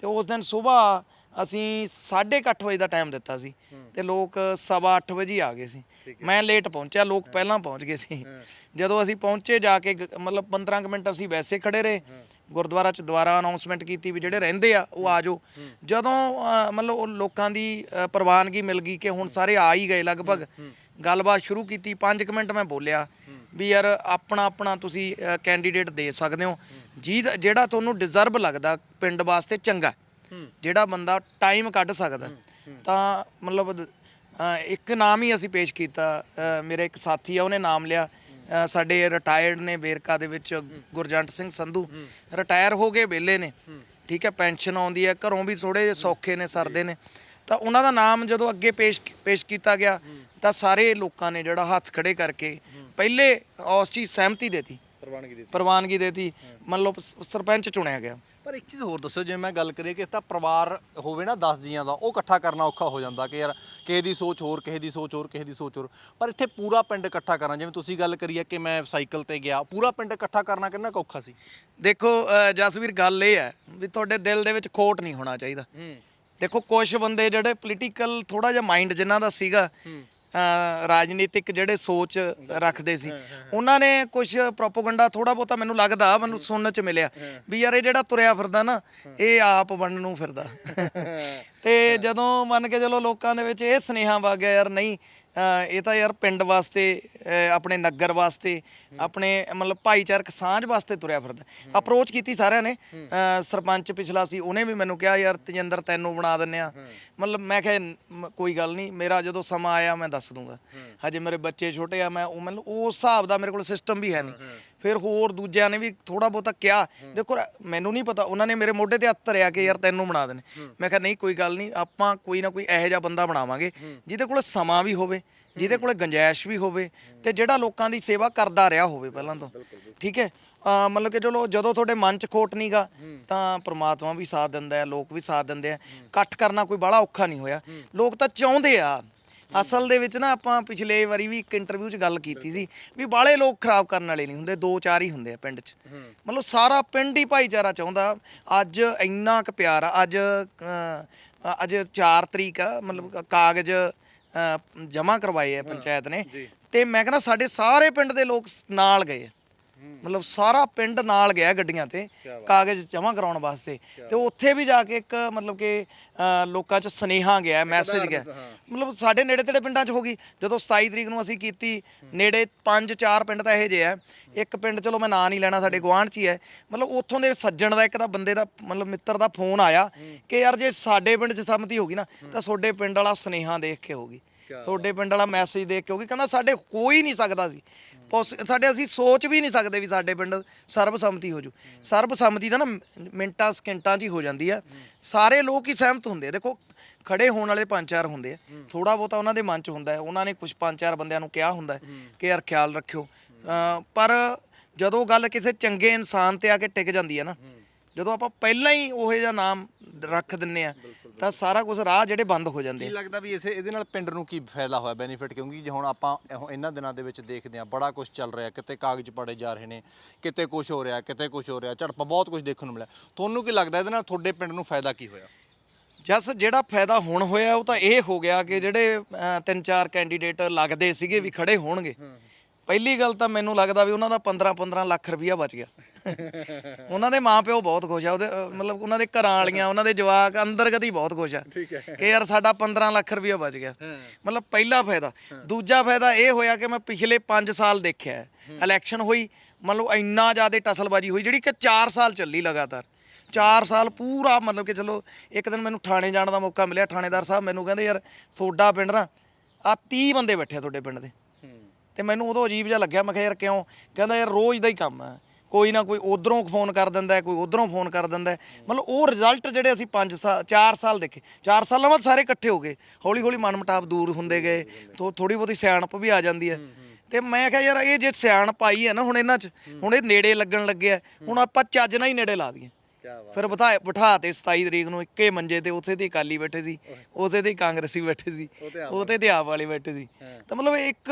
ਤੇ ਉਸ ਦਿਨ ਸਵੇਰ ਅਸੀਂ 8:30 ਵਜੇ ਦਾ ਟਾਈਮ ਦਿੱਤਾ ਸੀ। ਤੇ ਲੋਕ ਸਵਾ ਅੱਠ ਵਜੇ ਹੀ ਆ ਗਏ ਸੀ। ਮੈਂ ਲੇਟ ਪਹੁੰਚਿਆ ਲੋਕ ਪਹਿਲਾਂ ਪਹੁੰਚ ਗਏ ਸੀ। ਜਦੋਂ ਅਸੀਂ ਪਹੁੰਚੇ ਜਾ ਕੇ ਮਤਲਬ 15 ਕੁ ਮਿੰਟ ਅਸੀਂ ਵੈਸੇ ਖੜੇ ਰਹੇ। ਗੁਰਦੁਆਰਾ ਚ ਦੁਬਾਰਾ ਅਨਾਉਂਸਮੈਂਟ ਕੀਤੀ ਵੀ ਜਿਹੜੇ ਰਹਿੰਦੇ ਆ ਉਹ ਆ ਜਾਓ। ਜਦੋਂ ਮਤਲਬ ਉਹ ਲੋਕਾਂ ਦੀ ਪ੍ਰਵਾਨਗੀ ਮਿਲ ਗਈ ਕਿ ਹੁਣ ਸਾਰੇ ਆ ਹੀ ਗਏ ਲਗਭਗ। ਗੱਲਬਾਤ ਸ਼ੁਰੂ ਕੀਤੀ 5 ਕੁ ਮਿੰਟ ਮੈਂ ਬੋਲਿਆ ਵੀ ਯਾਰ ਆਪਣਾ ਆਪਣਾ ਤੁਸੀਂ ਕੈਂਡੀਡੇਟ ਦੇ ਸਕਦੇ ਹੋ। ਜਿਹਦਾ ਜਿਹੜਾ ਤੁਹਾਨੂੰ ਡਿਜ਼ਰਵ ਲੱਗਦਾ ਪਿੰਡ ਵਾਸਤੇ ਚੰਗਾ ਜਿਹੜਾ ਬੰਦਾ ਟਾਈਮ ਕੱਢ ਸਕਦਾ ਤਾਂ ਮਤਲਬ ਇੱਕ ਨਾਮ ਹੀ ਅਸੀਂ ਪੇਸ਼ ਕੀਤਾ ਅ, ਮੇਰਾ ਇੱਕ ਸਾਥੀ ਆ ਉਹਨੇ ਨਾਮ ਲਿਆ। ਸਾਡੇ ਰਿਟਾਇਰਡ ਨੇ ਵੇਰਕਾ ਦੇ ਵਿੱਚ ਗੁਰਜੰਟ ਸਿੰਘ ਸੰਧੂ। ਰਿਟਾਇਰ ਹੋ ਗਏ ਵਿਹਲੇ ਨੇ। ਠੀਕ ਹੈ ਪੈਨਸ਼ਨ ਆਉਂਦੀ ਹੈ ਘਰੋਂ ਵੀ ਥੋੜੇ ਸੌਖੇ ਨੇ ਸਰਦੇ ਨੇ। ਤਾਂ ਉਹਨਾਂ ਦਾ ਨਾਮ ਜਦੋਂ ਅੱਗੇ ਪੇਸ਼ ਪੇਸ਼ ਕੀਤਾ ਗਿਆ ਤਾਂ ਸਾਰੇ ਲੋਕਾਂ ਨੇ ਜਿਹੜਾ ਹੱਥ ਖੜੇ ਕਰਕੇ ਪਹਿਲੇ ਉਸ ਚੀਜ਼ ਸਹਿਮਤੀ ਦੇਤੀ। ਪ੍ਰਵਾਨਗੀ ਦਿੱਤੀ। ਪ੍ਰਵਾਨਗੀ ਦੇਤੀ। ਮੰਨ ਲਓ ਸਰਪੰਚ ਚੁਣਿਆ ਗਿਆ। ਪਰ ਇੱਕ ਚੀਜ਼ ਹੋਰ ਦੱਸੋ ਜਿਵੇਂ ਮੈਂ ਗੱਲ ਕਰੀਏ ਕਿ ਤਾਂ ਪਰਿਵਾਰ ਹੋਵੇ ਨਾ 10 ਜੀਆਂ ਦਾ ਉਹ ਇਕੱਠਾ ਕਰਨਾ ਔਖਾ ਹੋ ਜਾਂਦਾ ਕਿ ਯਾਰ ਕਿਸੇ ਦੀ ਸੋਚ ਹੋਰ ਕਿਸੇ ਦੀ ਸੋਚ ਹੋਰ ਕਿਸੇ ਦੀ ਸੋਚ ਹੋਰ। ਪਰ ਇੱਥੇ ਪੂਰਾ ਪਿੰਡ ਇਕੱਠਾ ਕਰਨਾ ਜਿਵੇਂ ਤੁਸੀਂ ਗੱਲ ਕਰੀਏ ਕਿ ਮੈਂ ਸਾਈਕਲ ਤੇ ਗਿਆ ਪੂਰਾ ਪਿੰਡ ਇਕੱਠਾ ਕਰਨਾ ਕਿੰਨਾ ਔਖਾ ਸੀ? ਦੇਖੋ ਜਸਵੀਰ ਗੱਲ ਇਹ ਹੈ ਵੀ ਤੁਹਾਡੇ ਦਿਲ ਦੇ ਵਿੱਚ ਖੋਟ ਨਹੀਂ ਹੋਣਾ ਚਾਹੀਦਾ। ਦੇਖੋ ਕੁਝ ਬੰਦੇ ਜਿਹੜੇ ਪੋਲੀਟੀਕਲ ਥੋੜਾ ਜਿਹਾ ਮਾਈਂਡ ਜਿਨ੍ਹਾਂ ਦਾ ਸੀਗਾ ਰਾਜਨੀਤਿਕ ਜਿਹੜੇ ਸੋਚ ਰੱਖਦੇ ਸੀ। ਉਹਨਾਂ ਨੇ ਕੁਝ ਪ੍ਰੋਪਗੈਂਡਾ ਥੋੜਾ ਬਹੁਤਾ ਮੈਨੂੰ ਲੱਗਦਾ ਮੈਨੂੰ ਸੁਣਨ ਚ ਮਿਲਿਆ ਵੀ ਯਾਰ ਇਹ ਜਿਹੜਾ ਤੁਰਿਆ ਫਿਰਦਾ ਨਾ ਇਹ ਆਪ ਬਣਨ ਨੂੰ ਫਿਰਦਾ ਤੇ ਜਦੋਂ ਮੰਨ ਕੇ ਚਲੋ ਲੋਕਾਂ ਦੇ ਵਿੱਚ ਇਹ ਸੁਨੇਹਾ ਵਗ ਗਿਆ ਯਾਰ ਨਹੀਂ ਇਹ ਤਾਂ ਯਾਰ ਪਿੰਡ ਵਾਸਤੇ ਆਪਣੇ ਨਗਰ ਵਾਸਤੇ, ਆਪਣੇ ਮਤਲਬ ਭਾਈਚਾਰਕ ਸਾਂਝ ਵਾਸਤੇ ਤੁਰਿਆ ਫਿਰਦਾ। ਅਪਰੋਚ ਕੀਤੀ ਸਾਰਿਆਂ ਨੇ। ਸਰਪੰਚ ਪਿਛਲਾ ਸੀ, ਉਹਨੇ ਵੀ ਮੈਨੂੰ ਕਿਹਾ, ਯਾਰ ਤਜਿੰਦਰ, ਤੈਨੂੰ ਬਣਾ ਦਿੰਨੇ ਆ। ਮਤਲਬ ਮੈਂ ਕਿਹਾ ਕੋਈ ਗੱਲ ਨਹੀਂ, ਮੇਰਾ ਜਦੋਂ ਸਮਾਂ ਆਇਆ, ਮੈਂ ਦੱਸ ਦੂੰਗਾ। ਹਜੇ ਮੇਰੇ ਬੱਚੇ ਛੋਟੇ ਆ, ਮੈਂ ਉਹ ਮਤਲਬ ਉਸ ਹਿਸਾਬ ਦਾ ਮੇਰੇ ਕੋਲ ਸਿਸਟਮ ਵੀ ਹੈ ਨਹੀਂ। ਫਿਰ ਹੋਰ ਦੂਜਿਆਂ ਨੇ ਵੀ ਥੋੜਾ ਬਹੁਤਾ ਕਿਹਾ। ਦੇਖੋ ਮੈਨੂੰ ਨਹੀਂ ਪਤਾ ਉਹਨਾਂ ਨੇ ਮੇਰੇ ਮੋਢੇ ਤੇ ਹੱਥ ਧਰਿਆ ਕਿ ਯਾਰ ਤੈਨੂੰ ਬਣਾ ਦੇਣੇ। ਮੈਂ ਕਿਹਾ ਨਹੀਂ ਕੋਈ ਗੱਲ ਨਹੀਂ ਆਪਾਂ ਕੋਈ ਨਾ ਕੋਈ ਇਹੋ ਜਿਹਾ ਬੰਦਾ ਬਣਾਵਾਂਗੇ ਜਿਹਦੇ ਕੋਲ ਸਮਾਂ ਵੀ ਹੋਵੇ ਜਿਹਦੇ ਕੋਲ ਗੰਜਾਇਸ਼ ਵੀ ਹੋਵੇ ਤੇ ਜਿਹੜਾ ਲੋਕਾਂ ਦੀ ਸੇਵਾ ਕਰਦਾ ਰਿਹਾ ਹੋਵੇ ਪਹਿਲਾਂ ਤੋਂ। ਠੀਕ ਹੈ? ਮਤਲਬ ਕਿ ਚਲੋ ਜਦੋਂ ਤੁਹਾਡੇ ਮਨ 'ਚ ਖੋਟ ਨਹੀਂਗਾ ਤਾਂ ਪ੍ਰਮਾਤਮਾ ਵੀ ਸਾਥ ਦਿੰਦਾ ਹੈ ਲੋਕ ਵੀ ਸਾਥ ਦਿੰਦੇ ਆ। ਇਕੱਠ ਕਰਨਾ ਕੋਈ ਬੜਾ ਔਖਾ ਨਹੀਂ ਹੋਇਆ। ਲੋਕ ਤਾਂ ਚਾਹੁੰਦੇ ਆ ਅਸਲ ਦੇ ਵਿੱਚ ਨਾ ਆਪਾਂ ਪਿਛਲੇ ਵਾਰੀ ਵੀ ਇੱਕ ਇੰਟਰਵਿਊ 'ਚ ਗੱਲ ਕੀਤੀ ਸੀ ਵੀ ਬਾਹਲੇ ਲੋਕ ਖਰਾਬ ਕਰਨ ਵਾਲੇ ਨਹੀਂ ਹੁੰਦੇ ਦੋ ਚਾਰ ਹੀ ਹੁੰਦੇ ਆ ਪਿੰਡ 'ਚ। ਮਤਲਬ ਸਾਰਾ ਪਿੰਡ ਹੀ ਭਾਈਚਾਰਾ ਚਾਹੁੰਦਾ ਅੱਜ ਇੰਨਾ ਕੁ ਪਿਆਰ ਆ ਅੱਜ ਅੱਜ 4 ਤਰੀਕ ਆ ਮਤਲਬ ਕਾਗਜ਼ ਜਮ੍ਹਾਂ ਕਰਵਾਏ ਆ ਪੰਚਾਇਤ ਨੇ ਤੇ ਮੈਂ ਕਹਿੰਦਾ ਸਾਡੇ ਸਾਰੇ ਪਿੰਡ ਦੇ ਲੋਕ ਨਾਲ ਗਏ ਆ। ਮਤਲਬ ਸਾਰਾ ਪਿੰਡ ਨਾਲ ਗਿਆ ਗੱਡੀਆਂ ਤੇ ਕਾਗਜ਼ ਜਮ੍ਹਾਂ ਕਰਾਉਣ ਵਾਸਤੇ। ਤੇ ਉੱਥੇ ਵੀ ਜਾ ਕੇ ਇੱਕ ਮਤਲਬ ਕਿ ਲੋਕਾਂ 'ਚ ਸਨੇਹਾ ਗਿਆ ਮੈਸੇਜ ਗਿਆ। ਮਤਲਬ ਸਾਡੇ ਨੇੜੇ ਤੇੜੇ ਪਿੰਡਾਂ 'ਚ ਹੋ ਗਈ। ਜਦੋਂ 27 ਤਰੀਕ ਨੂੰ ਅਸੀਂ ਕੀਤੀ ਨੇੜੇ 5-4 ਪਿੰਡ ਤਾਂ ਇਹੋ ਜਿਹੇ ਆ। ਇੱਕ ਪਿੰਡ ਚਲੋ ਮੈਂ ਨਾਂ ਨਹੀਂ ਲੈਣਾ ਸਾਡੇ ਗੁਆਂਢ 'ਚ ਹੀ ਹੈ। ਮਤਲਬ ਉੱਥੋਂ ਦੇ ਸੱਜਣ ਦਾ ਇੱਕ ਤਾਂ ਬੰਦੇ ਦਾ ਮਤਲਬ ਮਿੱਤਰ ਦਾ ਫੋਨ ਆਇਆ ਕਿ ਯਾਰ ਜੇ ਸਾਡੇ ਪਿੰਡ 'ਚ ਸੰਮਤੀ ਹੋ ਗਈ ਨਾ ਤਾਂ ਤੁਹਾਡੇ ਪਿੰਡ ਵਾਲਾ ਸਨੇਹਾ ਦੇਖ ਕੇ ਹੋਗੀ ਤੁਹਾਡੇ ਪਿੰਡ ਵਾਲਾ ਮੈਸੇਜ ਦੇਖ ਕੇ ਹੋਗੀ ਕਹਿੰਦਾ ਸਾਡੇ ਕੋਈ ਨਹੀਂ ਸਕਦਾ ਸੀ। ਪੋਸ- ਸਾਡੇ ਅਸੀਂ ਸੋਚ ਵੀ ਨਹੀਂ ਸਕਦੇ ਵੀ ਸਾਡੇ ਪਿੰਡ ਸਰਬਸੰਮਤੀ ਹੋ ਜੂ। ਸਰਬਸੰਮਤੀ ਦਾ ਨਾ ਮਿੰਟਾਂ ਸਕਿੰਟਾਂ 'ਚ ਹੀ ਹੋ ਜਾਂਦੀ ਆ। ਸਾਰੇ ਲੋਕ ਹੀ ਸਹਿਮਤ ਹੁੰਦੇ ਆ। ਦੇਖੋ ਖੜੇ ਹੋਣ ਵਾਲੇ ਪੰਜ ਚਾਰ ਹੁੰਦੇ ਆ। ਥੋੜਾ ਬਹੁਤਾ ਉਹਨਾਂ ਦੇ ਮਨ 'ਚ ਹੁੰਦਾ ਹੈ। ਉਹਨਾਂ ਨੇ ਕੁਝ ਪੰਜ ਚਾਰ ਬੰਦਿਆਂ ਨੂੰ ਕਿਹਾ ਹੁੰਦਾ ਹੈ ਕਿ ਯਾਰ ਖਿਆਲ ਰੱਖਿਓ। ਅ, ਪਰ ਜਦੋਂ ਗੱਲ ਕਿਸੇ ਚੰਗੇ ਇਨਸਾਨ ਤੇ ਆ ਕੇ ਟਿਕ ਜਾਂਦੀ ਹੈ ਨਾ ਜਦੋਂ ਆਪਾਂ ਪਹਿਲਾਂ ਹੀ ਉਹੇ ਜਿਹਾ ਨਾਮ ਰੱਖ ਦਿੰਨੇ ਆ ਤਾਂ ਸਾਰਾ ਕੁਝ ਰਾਹ ਜਿਹੜੇ ਬੰਦ ਹੋ ਜਾਂਦੇ ਕੀ ਲੱਗਦਾ ਵੀ ਇਸੇ ਇਹਦੇ ਨਾਲ ਪਿੰਡ ਨੂੰ ਕੀ ਫਾਇਦਾ ਹੋਇਆ ਬੈਨੀਫਿਟ ਕਿਉਂਕਿ ਜੇ ਹੁਣ ਆਪਾਂ ਇਹ- ਇਹਨਾਂ ਦਿਨਾਂ ਦੇ ਵਿੱਚ ਦੇਖਦੇ ਹਾਂ ਬੜਾ ਕੁਝ ਚੱਲ ਰਿਹਾ ਕਿਤੇ ਕਾਗਜ਼ ਪੜੇ ਜਾ ਰਹੇ ਨੇ ਕਿਤੇ ਕੁਝ ਹੋ ਰਿਹਾ ਕਿਤੇ ਕੁਝ ਹੋ ਰਿਹਾ ਝੜਪਾ ਬਹੁਤ ਕੁਝ ਦੇਖਣ ਨੂੰ ਮਿਲਿਆ। ਤੁਹਾਨੂੰ ਕੀ ਲੱਗਦਾ ਇਹਦੇ ਨਾਲ ਤੁਹਾਡੇ ਪਿੰਡ ਨੂੰ ਫਾਇਦਾ ਕੀ ਹੋਇਆ? ਜਸ ਜਿਹੜਾ ਫਾਇਦਾ ਹੁਣ ਹੋਇਆ ਉਹ ਤਾਂ ਇਹ ਹੋ ਗਿਆ ਕਿ ਜਿਹੜੇ ਤਿੰਨ ਚਾਰ ਕੈਂਡੀਡੇਟ ਲੱਗਦੇ ਸੀਗੇ ਵੀ ਖੜੇ ਹੋਣਗੇ। ਪਹਿਲੀ ਗੱਲ ਤਾਂ ਮੈਨੂੰ ਲੱਗਦਾ ਵੀ ਉਹਨਾਂ ਦਾ 15 15 ਲੱਖ ਰੁਪਇਆ ਬਚ ਗਿਆ। [LAUGHS] ਉਹਨਾਂ ਦੇ ਮਾਪਿਓ ਬਹੁਤ ਖੁਸ਼ ਆ ਉਹਦੇ ਮਤਲਬ ਉਹਨਾਂ ਦੇ ਘਰਾਂ ਵਾਲੀਆਂ ਉਹਨਾਂ ਦੇ ਜਵਾਕ ਅੰਦਰ ਗਤੀ ਬਹੁਤ ਖੁਸ਼ ਆ ਕਿ ਯਾਰ ਸਾਡਾ 15 ਲੱਖ ਰੁਪਇਆ ਬਚ ਗਿਆ। ਮਤਲਬ ਪਹਿਲਾ ਫਾਇਦਾ। ਦੂਜਾ ਫਾਇਦਾ ਇਹ ਹੋਇਆ ਕਿ ਮੈਂ ਪਿਛਲੇ 5 ਸਾਲ ਦੇਖਿਆ। ਇਲੈਕਸ਼ਨ ਹੋਈ ਮਤਲਬ ਇੰਨਾ ਜ਼ਿਆਦਾ ਟਸਲਬਾਜੀ ਹੋਈ ਜਿਹੜੀ ਕਿ 4 ਸਾਲ ਚੱਲੀ ਲਗਾਤਾਰ। 4 ਸਾਲ ਪੂਰਾ ਮਤਲਬ ਕਿ ਚਲੋ ਇੱਕ ਦਿਨ ਮੈਨੂੰ ਥਾਣੇ ਜਾਣ ਦਾ ਮੌਕਾ ਮਿਲਿਆ। ਥਾਣੇਦਾਰ ਸਾਹਿਬ ਮੈਨੂੰ ਕਹਿੰਦੇ ਯਾਰ ਸੋਡਾ ਪਿੰਡ ਨਾ ਆ 30 ਬੰਦੇ ਬੈਠੇ ਆ ਤੁਹਾਡੇ ਪਿੰਡ ਦੇ। ਤੇ ਮੈਨੂੰ ਉਦੋਂ ਅਜੀਬ ਜਿਹਾ ਲੱਗਿਆ, ਮੈਂ ਕਿਹਾ ਯਾਰ ਕਿਉਂ? ਕਹਿੰਦਾ ਯਾਰ ਰੋਜ਼ ਦਾ ਹੀ ਕੰਮ ਹੈ। ਕੋਈ ਨਾ ਕੋਈ ਉਧਰੋਂ ਫੋਨ ਕਰ ਦਿੰਦਾ ਕੋਈ ਉਧਰੋਂ ਫੋਨ ਕਰ ਦਿੰਦਾ ਮਤਲਬ ਉਹ ਰਿਜ਼ਲਟ ਜਿਹੜੇ ਅਸੀਂ 5 ਸਾਲ 4 ਸਾਲ ਦੇਖੇ। 4 ਸਾਲਾਂ ਬਾਅਦ ਸਾਰੇ ਇਕੱਠੇ ਹੋ ਗਏ। ਹੌਲੀ ਹੌਲੀ ਮਨਮਟਾਪ ਦੂਰ ਹੁੰਦੇ ਗਏ। ਤੋ ਥੋੜੀ ਬਹੁਤੀ ਸਿਆਣਪ ਵੀ ਆ ਜਾਂਦੀ ਹੈ। ਤੇ ਮੈਂ ਕਿਹਾ ਯਾਰ ਇਹ ਜੇ ਸਿਆਣਪ ਆਈ ਹੈ ਨਾ ਹੁਣ ਇਹਨਾਂ 'ਚ, ਹੁਣ ਇਹ ਨੇੜੇ ਲੱਗਣ ਲੱਗਿਆ। ਹੁਣ ਆਪਾਂ ਚੱਜ ਨਾਲ ਹੀ ਨੇੜੇ ਲਾ ਦਈਏ। ਫਿਰ ਬਿਠਾ ਬਿਠਾ ਤੇ 27 ਤਰੀਕ ਨੂੰ ਇੱਕੇ ਮੰਜੇ ਤੇ ਉੱਥੇ ਤੇ ਅਕਾਲੀ ਬੈਠੇ ਸੀ ਉਸੇ ਤੇ ਕਾਂਗਰਸੀ ਬੈਠੇ ਸੀ ਉਹਤੇ ਤੇ ਆਪ ਵਾਲੇ। ਬੈਠੇ ਸੀ। ਤਾਂ ਮਤਲਬ ਇੱਕ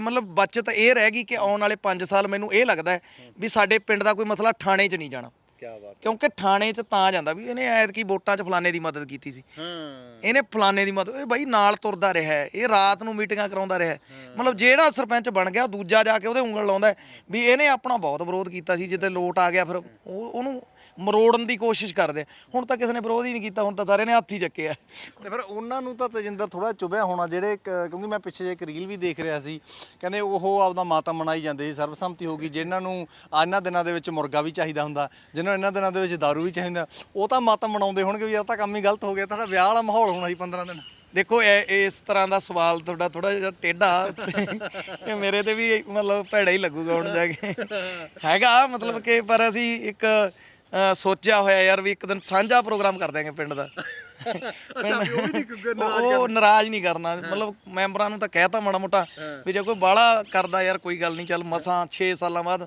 ਮਤਲਬ ਬਚਤ ਇਹ ਰਹਿ ਗਈ ਕਿ ਆਉਣ ਵਾਲੇ 5 ਸਾਲ ਮੈਨੂੰ ਇਹ ਲੱਗਦਾ ਵੀ ਸਾਡੇ ਪਿੰਡ ਦਾ ਕੋਈ ਮਸਲਾ ਥਾਣੇ 'ਚ ਨਹੀਂ ਜਾਣਾ। ਕੀ ਕਿਉਂਕਿ ਥਾਣੇ 'ਚ ਤਾਂ ਜਾਂਦਾ ਵੀ ਇਹਨੇ ਐਤਕੀ ਵੋਟਾਂ 'ਚ ਫਲਾਣੇ ਦੀ ਮਦਦ ਕੀਤੀ ਸੀ। ਹਾਂ। ਇਹਨੇ ਫਲਾਣੇ ਦੀ ਮਦਦ ਇਹ ਬਾਈ ਨਾਲ ਤੁਰਦਾ ਰਿਹਾ ਇਹ ਰਾਤ ਨੂੰ ਮੀਟਿੰਗਾਂ ਕਰਾਉਂਦਾ ਰਿਹਾ। ਮਤਲਬ ਜਿਹੜਾ ਸਰਪੰਚ ਬਣ ਗਿਆ ਉਹ ਦੂਜਾ ਜਾ ਕੇ ਉਹਦੇ ਉਂਗਲ ਲਾਉਂਦਾ ਵੀ ਇਹਨੇ ਆਪਣਾ ਬਹੁਤ ਵਿਰੋਧ ਕੀਤਾ ਸੀ ਜਿੱਤੇ ਲੋਟ ਆ ਗਿਆ ਫਿਰ ਉਹ ਉਹਨੂੰ ਮਰੋੜਨ ਦੀ ਕੋਸ਼ਿਸ਼ ਕਰਦੇ ਆ। ਹੁਣ ਤਾਂ ਕਿਸੇ ਨੇ ਵਿਰੋਧ ਹੀ ਨਹੀਂ ਕੀਤਾ ਹੁਣ ਤਾਂ ਸਾਰੇ ਨੇ ਹੱਥ ਹੀ ਚੱਕਿਆ ਤੇ ਫਿਰ ਉਹਨਾਂ ਨੂੰ ਤਾਂ ਤਜਿੰਦਰ ਥੋੜਾ ਚੁਭਿਆ ਹੋਣਾ ਜਿਹੜੇ ਕ- ਕਿਉਂਕਿ ਮੈਂ ਪਿੱਛੇ ਜੇ ਇੱਕ ਰੀਲ ਵੀ ਦੇਖ ਰਿਹਾ ਸੀ ਕਹਿੰਦੇ ਉਹ ਆਪਦਾ ਮਾਤਾ ਮਨਾਈ ਜਾਂਦੇ ਸੀ ਸਰਬਸੰਮਤੀ ਹੋ ਗਈ ਜਿਨ੍ਹਾਂ ਨੂੰ ਆਹ ਇਹਨਾਂ ਦਿਨਾਂ ਦੇ ਵਿੱਚ ਮੁਰਗਾ ਵੀ ਚਾਹੀਦਾ ਹੁੰਦਾ ਜਿਨ੍ਹਾਂ ਨੂੰ ਇਹਨਾਂ ਦਿਨਾਂ ਦੇ ਵਿੱਚ ਦਾਰੂ ਵੀ ਚਾਹੀਦਾ ਉਹ ਤਾਂ ਮਾਤਾ ਮਨਾਉਂਦੇ ਹੋਣਗੇ ਵੀ ਯਾਰ ਤਾਂ ਕੰਮ ਹੀ ਗਲਤ ਹੋ ਗਿਆ ਤੁਹਾਡਾ ਵਿਆਹ ਵਾਲਾ ਮਾਹੌਲ ਹੋਣਾ ਸੀ 15 ਦਿਨ। ਦੇਖੋ ਇਹ ਇਸ ਤਰ੍ਹਾਂ ਦਾ ਸਵਾਲ ਤੁਹਾਡਾ ਥੋੜਾ ਜਿਹਾ ਟੇਢਾ ਇਹ ਮੇਰੇ ਤੇ ਵੀ ਮਤਲਬ ਭੈੜਾ ਹੀ ਲੱਗੂਗਾ ਹੁਣ ਜਾ ਕੇ। ਹੈਗਾ ਮਤਲਬ ਕਿ ਪਰ ਅਸੀਂ ਇੱਕ ਅ, ਸੋਚਿਆ ਹੋਇਆ ਯਾਰ ਵੀ ਇੱਕ ਦਿਨ ਸਾਂਝਾ ਪ੍ਰੋਗਰਾਮ ਕਰ ਦਿਆਂਗੇ ਪਿੰਡ ਦਾ। ਅੱਛਾ ਵੀ ਉਹ ਵੀ ਨਹੀਂ ਕੋਈ ਉਹ ਉਹ ਨਾਰਾਜ਼ ਨਹੀਂ ਕਰਨਾ। ਮਤਲਬ ਮੈਂਬਰਾਂ ਨੂੰ ਤਾਂ ਕਹਿਤਾ ਮਾੜਾ ਮੋਟਾ ਵੀ ਜੇ ਕੋਈ ਬਾਹਲਾ ਕਰਦਾ ਯਾਰ ਕੋਈ ਗੱਲ ਨਹੀਂ ਚੱਲ ਮਸਾਂ 6 ਸਾਲਾਂ ਬਾਅਦ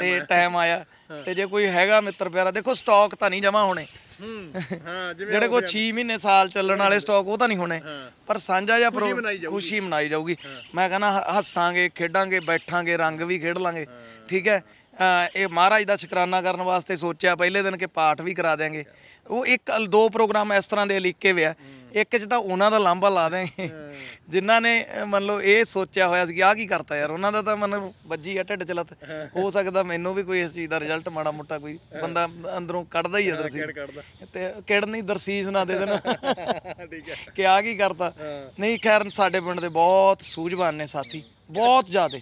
ਤੇ ਟਾਈਮ ਆਇਆ। ਤੇ ਜੇ ਕੋਈ ਹੈਗਾ ਮਿੱਤਰ ਪਿਆਰਾ ਦੇਖੋ ਸਟਾਕ ਤਾਂ ਨਹੀਂ ਜਮਾ ਹੋਣੇ। ਹੂੰ ਹਾਂ ਜਿਹੜੇ ਕੋਈ 6 ਮਹੀਨੇ ਸਾਲ ਚੱਲਣ ਵਾਲੇ ਸਟਾਕ ਉਹ ਤਾਂ ਨਹੀਂ ਹੋਣੇ। ਪਰ ਸਾਂਝਾ ਜਾਂ ਪ੍ਰੋ। ਖੁਸ਼ੀ ਮਨਾਈ ਜਾਊਗੀ। ਮੈਂ ਕਹਿੰਦਾ ਹੱਸਾਂਗੇ ਖੇਡਾਂਗੇ ਬੈਠਾਂਗੇ ਰੰਗ ਵੀ ਖੇਡ ਲਾਂਗੇ। ਠੀਕ ਹੈ। ਇਹ ਮਹਾਰਾਜ ਦਾ ਸ਼ੁਕਰਾਨਾ ਕਰਨ ਵਾਸਤੇ ਸੋਚਿਆ ਪਹਿਲੇ ਦਿਨ ਕਿ ਪਾਠ ਵੀ ਕਰਾ ਦਿਆਂਗੇ। ਉਹ ਇੱਕ ਦੋ ਪ੍ਰੋਗਰਾਮ ਇਸ ਤਰ੍ਹਾਂ ਦੇ ਲਿਖੇ ਵਿਆ। ਇੱਕ ਚ ਤਾਂ ਉਹਨਾਂ ਦਾ ਲਾਂਭਾ ਲਾ ਦੇਂਗੇ ਜਿਨ੍ਹਾਂ ਨੇ ਮੰਨ ਲਓ ਇਹ ਸੋਚਿਆ ਹੋਇਆ ਸੀ ਕਿ ਆਹ ਕੀ ਕਰਤਾ ਯਾਰ ਉਹਨਾਂ ਦਾ ਤਾਂ ਮਨ ਵੱਜੀ ਆ ਢਿੱਡ ਚ ਲੱਤ। ਹੋ ਸਕਦਾ ਮੈਨੂੰ ਵੀ ਕੋਈ ਇਸ ਚੀਜ਼ ਦਾ ਰਿਜ਼ਲਟ ਮਾੜਾ ਮੋਟਾ ਕੋਈ ਬੰਦਾ ਅੰਦਰੋਂ ਕੱਢਦਾ ਹੀ ਹੈ ਦਰਸੀਸ ਤੇ ਕਿਹੜ ਨਹੀਂ ਦਰਸੀਸ ਨਾ ਦੇ ਦੇਣਾ। [LAUGHS] ਠੀਕ ਹੈ। ਕਿ ਆ ਕੀ ਕਰਤਾ। ਨਹੀਂ ਖੈਰ ਸਾਡੇ ਪਿੰਡ ਦੇ ਬਹੁਤ ਸੂਝਵਾਨ ਨੇ ਸਾਥੀ। ਬਹੁਤ ਜ਼ਿਆਦੇ।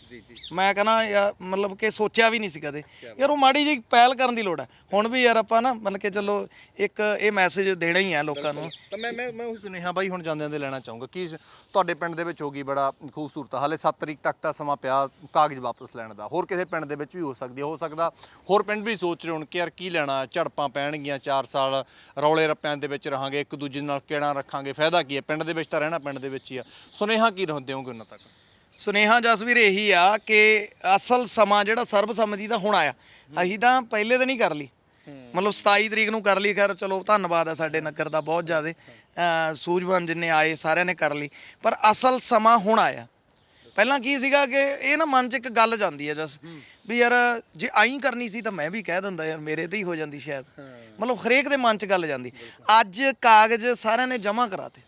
ਮੈਂ ਕਹਿੰਦਾ ਯਾਰ ਮਤਲਬ ਕਿ ਸੋਚਿਆ ਵੀ ਨਹੀਂ ਸੀ ਕਦੇ। ਯਾਰ ਉਹ ਮਾੜੀ ਜੀ ਪਹਿਲ ਕਰਨ ਦੀ ਲੋੜ ਹੈ। ਹੁਣ ਵੀ ਯਾਰ ਆਪਾਂ ਨਾ ਮਤਲਬ ਕਿ ਚਲੋ ਇੱਕ ਇਹ ਮੈਸੇਜ ਦੇਣਾ ਹੀ ਹੈ ਲੋਕਾਂ ਨੂੰ। ਤਾਂ ਮੈਂ ਮੈਂ ਮੈਂ ਉਹ ਸੁਨੇਹਾ ਬਾਈ ਹੁਣ ਜਾਂਦਿਆਂ ਦੇ ਲੈਣਾ ਚਾਹੂੰਗਾ ਕਿ ਤੁਹਾਡੇ ਪਿੰਡ ਦੇ ਵਿੱਚ ਹੋਗੀ ਬੜਾ ਖੂਬਸੂਰਤ। ਹਾਲੇ 7 ਤਰੀਕ ਤੱਕ ਤਾਂ ਸਮਾਂ ਪਿਆ ਕਾਗਜ਼ ਵਾਪਸ ਲੈਣ ਦਾ। ਹੋਰ ਕਿਸੇ ਪਿੰਡ ਦੇ ਵਿੱਚ ਵੀ ਹੋ ਸਕਦੀ ਹੈ। ਹੋ ਸਕਦਾ ਹੋਰ ਪਿੰਡ ਵੀ ਸੋਚ ਰਹੇ ਹੋਣ ਕਿ ਯਾਰ ਕੀ ਲੈਣਾ ਝੜਪਾਂ ਪੈਣਗੀਆਂ 4 ਸਾਲ ਰੌਲੇ ਰੱਪਿਆਂ ਦੇ ਵਿੱਚ ਰਹਾਂਗੇ ਇੱਕ ਦੂਜੇ ਨਾਲ ਕਿਹੜਾ ਰੱਖਾਂਗੇ। ਫਾਇਦਾ ਕੀ ਹੈ? ਪਿੰਡ ਦੇ ਵਿੱਚ ਤਾਂ ਰਹਿਣਾ ਪਿੰਡ ਦੇ ਵਿੱਚ ਹੀ ਆ। ਸੁਨੇਹਾ ਕੀ ਰਹਿੰਦੇ ਹੋਗੇ ਉਹਨਾਂ ਤੱਕ? ਸੁਨੇਹਾ ਜਸਵੀਰ ਇਹੀ ਆ ਕਿ ਅਸਲ ਸਮਾਂ ਜਿਹੜਾ ਸਰਬਸੰਮਤੀ ਦਾ ਹੁਣ ਆਇਆ, ਅਸੀਂ ਤਾਂ ਪਹਿਲੇ ਦਿਨ ਹੀ ਕਰ ਲਈ। ਮਤਲਬ 27 ਤਰੀਕ ਨੂੰ ਕਰ ਲਈ, ਖੈਰ ਚਲੋ ਧੰਨਵਾਦ ਆ ਸਾਡੇ ਨਗਰ ਦਾ ਬਹੁਤ ਜ਼ਿਆਦਾ। ਸੂਝਵਾਨ ਜਿੰਨੇ ਆਏ ਸਾਰਿਆਂ ਨੇ ਕਰ ਲਈ। ਪਰ ਅਸਲ ਸਮਾਂ ਹੁਣ ਆਇਆ। ਪਹਿਲਾਂ ਕੀ ਸੀਗਾ ਕਿ ਇਹ ਨਾ ਮਨ 'ਚ ਇੱਕ ਗੱਲ ਜਾਂਦੀ ਹੈ ਜਸ, ਵੀ ਯਾਰ ਜੇ ਆਈ ਕਰਨੀ ਸੀ ਤਾਂ ਮੈਂ ਵੀ ਕਹਿ ਦਿੰਦਾ ਯਾਰ, ਮੇਰੇ ਤੇ ਹੀ ਹੋ ਜਾਂਦੀ ਸ਼ਾਇਦ। ਮਤਲਬ ਹਰੇਕ ਦੇ ਮਨ 'ਚ ਗੱਲ ਜਾਂਦੀ। ਅੱਜ ਕਾਗਜ਼ ਸਾਰਿਆਂ ਨੇ ਜਮ੍ਹਾਂ ਕਰਾਤੇ।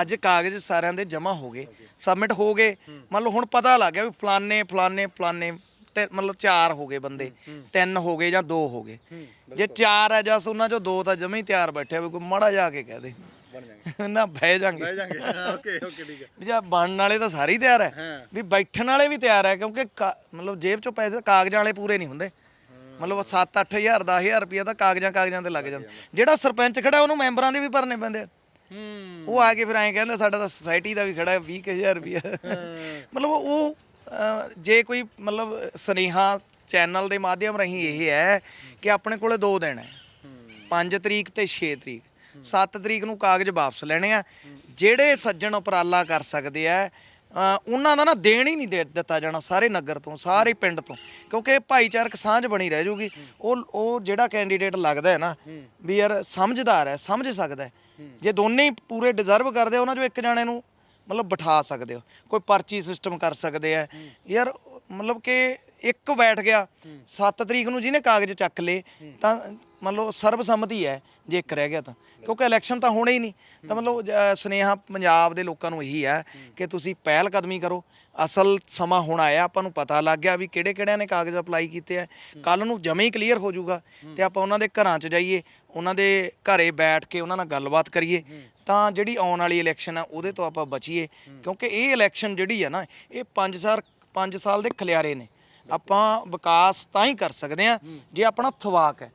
ਅੱਜ ਕਾਗਜ਼ ਸਾਰਿਆਂ ਦੇ ਜਮ੍ਹਾਂ ਹੋ ਗਏ ਸਬਮਿਟ ਹੋ ਗਏ। ਮੰਨ ਲਓ ਹੁਣ ਪਤਾ ਲੱਗ ਗਿਆ ਵੀ ਫਲਾਣੇ ਫਲਾਣੇ ਫਲਾਣੇ ਤੇ ਮਤਲਬ ਚਾਰ ਹੋ ਗਏ ਬੰਦੇ। ਤਿੰਨ ਹੋ ਗਏ ਜਾਂ ਦੋ ਹੋ ਗਏ। ਜੇ ਚਾਰ ਹੈ ਜਸ ਉਹਨਾਂ ਚੋਂ ਦੋ ਤਾਂ ਜਮੇ ਹੀ ਤਿਆਰ ਬੈਠੇ ਵੀ ਕੋਈ ਮਾੜਾ ਜਾ ਕੇ ਕਹਿ ਦੇ। ਨਾ ਬਹਿ ਜਾਾਂਗੇ। ਬਹਿ ਜਾਾਂਗੇ। ਓਕੇ ਓਕੇ ਠੀਕ ਹੈ ਵੀ ਜਾਂ ਬਣਨ ਵਾਲੇ ਤਾਂ ਸਾਰੇ ਹੀ ਤਿਆਰ ਹੈ। ਵੀ ਬੈਠਣ ਵਾਲੇ ਵੀ ਤਿਆਰ ਹੈ ਕਿਉਂਕਿ ਮਤਲਬ ਜੇਬ ਚੋਂ ਪੈਸੇ ਕਾਗਜ਼ਾਂ ਵਾਲੇ ਪੂਰੇ ਨਹੀਂ ਹੁੰਦੇ। ਮਤਲਬ 7-8000 10000 ਰੁਪਏ ਤਾਂ ਕਾਗਜ਼ਾਂ ਕਾਗਜ਼ਾਂ ਤੇ ਲੱਗ ਜਾਂਦਾ। ਜਿਹੜਾ ਸਰਪੰਚ ਖੜਾ ਉਹਨੂੰ ਮੈਂਬਰਾਂ ਦੇ ਵੀ ਭਰਨੇ ਪੈਂਦੇ ਆ। ਉਹ ਆ ਕੇ ਫਿਰ ਐਂ ਕਹਿੰਦੇ ਸਾਡਾ ਤਾਂ ਸੁਸਾਇਟੀ ਦਾ ਵੀ ਖੜਾ 20000 ਰੁਪਇਆ। ਮਤਲਬ ਉਹ ਜੇ ਕੋਈ ਮਤਲਬ ਸੁਨੇਹਾ ਚੈਨਲ ਦੇ ਮਾਧਿਅਮ ਰਾਹੀਂ ਇਹ ਹੈ ਕਿ ਆਪਣੇ ਕੋਲੇ ਦੋ ਦਿਨ ਹੈ। 5 ਤਰੀਕ ਤੇ 6 ਤਰੀਕ। 7 ਤਰੀਕ ਨੂੰ ਕਾਗਜ਼ ਵਾਪਸ ਲੈਣੇ ਆ। ਜਿਹੜੇ ਸੱਜਣ ਉਪਰਾਲਾ ਕਰ ਸਕਦੇ ਆ ਉਹਨਾਂ ਦਾ ਨਾ ਦੇਣ ਹੀ ਨਹੀਂ ਦੇ ਦਿੱਤਾ ਜਾਣਾ ਸਾਰੇ ਨਗਰ ਤੋਂ, ਸਾਰੇ ਪਿੰਡ ਤੋਂ। ਕਿਉਂਕਿ ਭਾਈਚਾਰਕ ਸਾਂਝ ਬਣੀ ਰਹਿ ਜੂਗੀ। ਉਹ ਉਹ ਜਿਹੜਾ ਕੈਂਡੀਡੇਟ ਲੱਗਦਾ ਹੈ ਨਾ, ਵੀ ਯਾਰ ਸਮਝਦਾਰ ਹੈ, ਸਮਝ ਸਕਦਾ ਜੇ ਦੋਨੇ ਹੀ ਪੂਰੇ ਡਿਜ਼ਰਵ ਕਰਦੇ ਉਹਨਾਂ ਚੋਂ ਇੱਕ ਜਾਣੇ ਨੂੰ ਮਤਲਬ ਬਿਠਾ ਸਕਦੇ ਹੋ। ਕੋਈ ਪਰਚੀ ਸਿਸਟਮ ਕਰ ਸਕਦੇ ਆ। ਯਾਰ, ਮਤਲਬ ਕਿ ਇੱਕ ਬੈਠ ਗਿਆ 7 ਤਰੀਕ ਨੂੰ ਜਿਹਨੇ ਕਾਗਜ਼ ਚੱਕ ਲਏ, ਤਾਂ ਮਤਲਬ ਸਰਬਸੰਮਤੀ ਹੈ, ਜੇ ਇੱਕ ਰਹਿ ਗਿਆ ਤਾਂ। ਕਿਉਂਕਿ ਇਲੈਕਸ਼ਨ ਤਾਂ ਹੋਣੇ ਹੀ ਨਹੀਂ। ਤਾਂ ਮਤਲਬ ਸੁਨੇਹਾ ਪੰਜਾਬ ਦੇ ਲੋਕਾਂ ਨੂੰ ਇਹੀ ਹੈ ਕਿ ਤੁਸੀਂ ਪਹਿਲ ਕਦਮੀ ਕਰੋ। ਅਸਲ ਸਮਾਂ ਹੁਣ ਆਇਆ, ਆਪਾਂ ਨੂੰ ਪਤਾ ਲੱਗ ਗਿਆ ਵੀ ਕਿਹੜੇ ਕਿਹੜਿਆਂ ਨੇ ਕਾਗਜ਼ ਅਪਲਾਈ ਕੀਤੇ ਆ। ਕੱਲ ਨੂੰ ਜਮੇ ਹੀ ਕਲੀਅਰ ਹੋ ਜਾਊਗਾ ਤੇ ਆਪਾਂ ਉਹਨਾਂ ਦੇ ਘਰਾਂ 'ਚ ਜਾਈਏ, ਉਹਨਾਂ ਦੇ ਘਰੇ ਬੈਠ ਕੇ ਉਹਨਾਂ ਨਾਲ ਗੱਲਬਾਤ ਕਰੀਏ, ਤਾਂ ਜਿਹੜੀ ਆਉਣ ਵਾਲੀ ਇਲੈਕਸ਼ਨ ਆ, ਉਹਦੇ ਤੋਂ ਆਪਾਂ ਬਚੀਏ। ਕਿਉਂਕਿ ਇਹ ਇਲੈਕਸ਼ਨ ਜਿਹੜੀ ਆ ਨਾ, ਇਹ 5 ਸਾਲ 5 ਸਾਲ ਦੇ ਖਲਿਆਰੇ ਨੇ। ਆਪਾਂ ਵਿਕਾਸ ਤਾਂ ਹੀ ਕਰ ਸਕਦੇ ਆ, ਜੇ ਆਪਣਾ ਥਵਾਕ ਹੈ।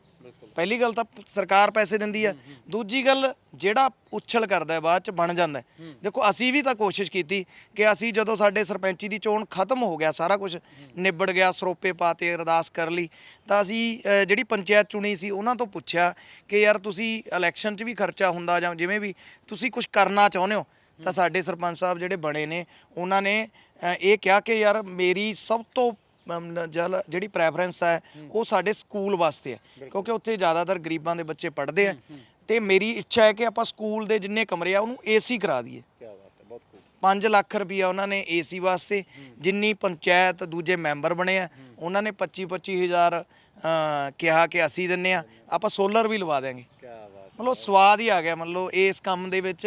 ਪਹਿਲੀ ਗੱਲ ਤਾਂ ਸਰਕਾਰ ਪੈਸੇ ਦਿੰਦੀ ਆ। ਦੂਜੀ ਗੱਲ ਜਿਹੜਾ ਉਛਲ ਕਰਦਾ ਹੈ ਬਾਅਦ ਚ ਬਣ ਜਾਂਦਾ। ਦੇਖੋ ਅਸੀਂ ਵੀ ਤਾਂ ਕੋਸ਼ਿਸ਼ ਕੀਤੀ ਕਿ ਅਸੀਂ ਜਦੋਂ ਸਾਡੇ ਸਰਪੰਚੀ ਦੀ ਚੋਣ ਖਤਮ ਹੋ ਗਿਆ ਸਾਰਾ ਕੁਝ ਨਿਬੜ ਗਿਆ ਸਰੋਪੇ ਪਾਤੇ ਅਰਦਾਸ ਕਰ ਲਈ ਤਾਂ ਅਸੀਂ ਜਿਹੜੀ ਪੰਚਾਇਤ ਚੁਣੀ ਸੀ ਉਹਨਾਂ ਤੋਂ ਪੁੱਛਿਆ ਕਿ ਯਾਰ ਤੁਸੀਂ ਇਲੈਕਸ਼ਨ 'ਚ ਵੀ ਖਰਚਾ ਹੁੰਦਾ ਜਾਂ ਜਿਵੇਂ ਵੀ ਤੁਸੀਂ ਕੁਝ ਕਰਨਾ ਚਾਹੁੰਦੇ ਹੋ ਤਾਂ ਸਾਡੇ ਸਰਪੰਚ ਸਾਹਿਬ ਜਿਹੜੇ ਬਣੇ ਨੇ ਉਹਨਾਂ ਨੇ ਇਹ ਕਿਹਾ ਕਿ ਯਾਰ ਮੇਰੀ ਸਭ ਤੋਂ ਜਲ ਜਿਹੜੀ ਪ੍ਰੈਫਰੈਂਸ ਹੈ ਉਹ ਸਾਡੇ ਸਕੂਲ ਵਾਸਤੇ ਹੈ। ਕਿਉਂਕਿ ਉੱਥੇ ਜ਼ਿਆਦਾਤਰ ਗਰੀਬਾਂ ਦੇ ਬੱਚੇ ਪੜ੍ਹਦੇ ਆ। ਤੇ ਮੇਰੀ ਇੱਛਾ ਹੈ ਕਿ ਆਪਾਂ ਸਕੂਲ ਦੇ ਜਿੰਨੇ ਕਮਰੇ ਆ ਉਹਨੂੰ ਏਸੀ ਕਰਾ ਦਈਏ। ਕੀ ਬਾਤ ਹੈ ਬਹੁਤ ਖੂਬ 5 ਲੱਖ ਰੁਪਈਆ ਉਹਨਾਂ ਨੇ ਏਸੀ ਵਾਸਤੇ। ਜਿੰਨੀ ਪੰਚਾਇਤ ਦੂਜੇ ਮੈਂਬਰ ਬਣੇ ਆ ਉਹਨਾਂ ਨੇ 25 25000 ਕਿਹਾ ਕਿ ਅਸੀਂ ਦਿੰਨੇ ਆ। ਆਪਾਂ ਸੋਲਰ ਵੀ ਲਵਾ ਦੇਾਂਗੇ ਕੀ ਬਾਤ ਮਤਲਬ ਸਵਾਦ ਹੀ ਆ ਗਿਆ। ਮਤਲਬ ਇਸ ਕੰਮ ਦੇ ਵਿੱਚ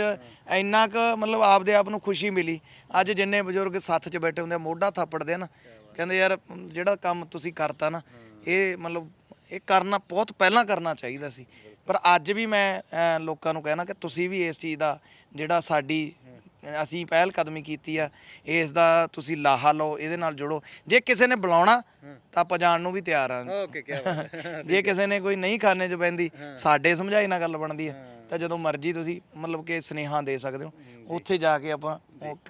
ਇੰਨਾ ਕੁ ਮਤਲਬ ਆਪਦੇ ਆਪ ਨੂੰ ਖੁਸ਼ੀ ਮਿਲੀ। ਅੱਜ ਜਿੰਨੇ ਬਜ਼ੁਰਗ ਸੱਥ 'ਚ ਬੈਠੇ ਹੁੰਦੇ ਆ ਮੋਢਾ ਥਾਪੜਦੇ ਆ ਨਾ ਕਹਿੰਦੇ ਯਾਰ ਜਿਹੜਾ ਕੰਮ ਤੁਸੀਂ ਕਰਤਾ ਨਾ ਇਹ ਮਤਲਬ ਇਹ ਕਰਨਾ ਬਹੁਤ ਪਹਿਲਾਂ ਕਰਨਾ ਚਾਹੀਦਾ ਸੀ। ਪਰ ਅੱਜ ਵੀ ਮੈਂ ਲੋਕਾਂ ਨੂੰ ਕਹਿਣਾ ਕਿ ਤੁਸੀਂ ਵੀ ਇਸ ਚੀਜ਼ ਦਾ ਜਿਹੜਾ ਸਾਡੀ ਅਸੀਂ ਪਹਿਲ ਕਦਮੀ ਕੀਤੀ ਆ ਇਸ ਦਾ ਤੁਸੀਂ ਲਾਹਾ ਲਓ ਇਹਦੇ ਨਾਲ ਜੁੜੋ। ਜੇ ਕਿਸੇ ਨੇ ਬੁਲਾਉਣਾ ਤਾਂ ਆਪਾਂ ਜਾਣ ਨੂੰ ਵੀ ਤਿਆਰ ਆ। ਓਕੇ ਕੀ ਬਾਤ ਹੈ। [LAUGHS] ਜੇ ਕਿਸੇ ਨੇ ਕੋਈ ਨਹੀਂ ਖਾਣੇ ਚ ਪੈਂਦੀ ਸਾਡੇ ਸਮਝਾਈ ਨਾਲ ਗੱਲ ਬਣਦੀ ਹੈ। ਤਾਂ ਜਦੋਂ ਮਰਜ਼ੀ ਤੁਸੀਂ ਮਤਲਬ ਕਿ ਸਨੇਹਾ ਦੇ ਸਕਦੇ ਹੋ। ਉੱਥੇ ਜਾ ਕੇ ਆਪਾਂ